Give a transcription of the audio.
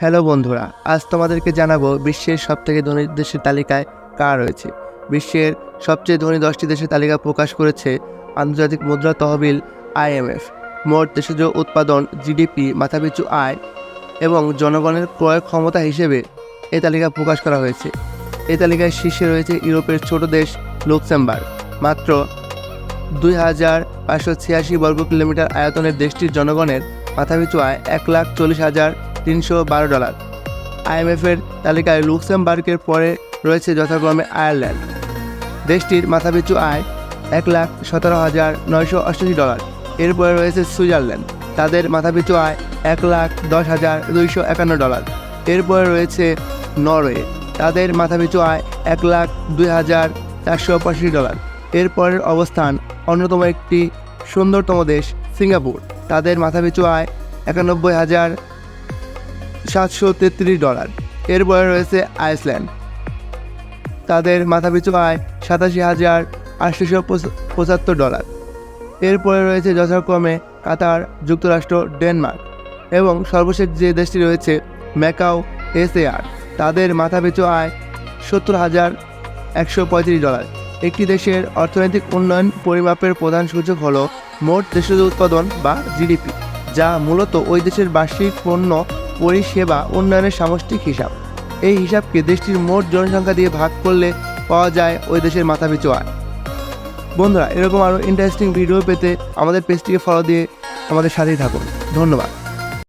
Hello বন্ধুরা, আজ তোমাদেরকে জানাব বিশ্বের সবথেকে ধনী দেশের তালিকায় কার রয়েছে। বিশ্বের সবচেয়ে ধনী দশটি দেশের তালিকা প্রকাশ করেছে আন্তর্জাতিক মুদ্রা তহবিল আইএমএফ। মোট দেশজ উৎপাদন জিডিপি মাথাপিছু আয় এবং জনগণের ক্রয় ক্ষমতা হিসেবে এই তালিকা প্রকাশ করা হয়েছে। এই তালিকায় শীর্ষে রয়েছে ইউরোপের ছোট দেশ লুক্সেমবার্গ। মাত্র দুই হাজার পাঁচশো ছিয়াশি বর্গ কিলোমিটার আয়তনের দেশটির জনগণের মাথাপিছু আয় এক লাখ চল্লিশ হাজার তিনশো বারো ডলার। আইএমএফের তালিকায় লুক্সেমবার্গের পরে রয়েছে যথাক্রমে আয়ারল্যান্ড। দেশটির মাথাপিছু আয় এক লাখ সতেরো হাজার নয়শো অষ্টাশি ডলার। এরপরে রয়েছে সুইজারল্যান্ড। তাদের মাথাপিছু আয় এক লাখ দশ হাজার দুইশো একান্ন ডলার। এরপরে রয়েছে নরওয়ে। তাদের মাথাপিছু আয় এক লাখ দুই হাজার চারশো পঁয়ষট্টি ডলার। এরপরের অবস্থান অন্যতম একটি সুন্দরতম দেশ, সিঙ্গাপুর। তাদের মাথাপিছু আয় একানব্বই হাজার সাতশো তেত্রিশ ডলার। এর এরপরে রয়েছে আইসল্যান্ড। তাদের মাথাপিছু আয় সাতাশি হাজার আটশোশো পঁচাত্তর ডলার। এরপরে রয়েছে যথাক্রমে কাতার, যুক্তরাষ্ট্র, ডেনমার্ক এবং সর্বশেষ যে দেশটি রয়েছে ম্যাকাও, এসএআর। তাদের মাথাপিছু আয় সত্তর হাজার একশো পঁয়ত্রিশ ডলার। একটি দেশের অর্থনৈতিক উন্নয়ন পরিমাপের প্রধান সূচক হলো মোট দেশজ উৎপাদন বা জিডিপি, যা মূলত ওই দেশের বার্ষিক পণ্য পরিষেবা উন্নয়নের সামষ্টিক হিসাব। এই হিসাবকে দেশটির মোট জনসংখ্যা দিয়ে ভাগ করলে পাওয়া যায় ওই দেশের মাথাপিছু আয়। বন্ধুরা, এরকম আরও ইন্টারেস্টিং ভিডিও পেতে আমাদের পেজটিকে ফলো দিয়ে আমাদের সাথেই থাকুন। ধন্যবাদ।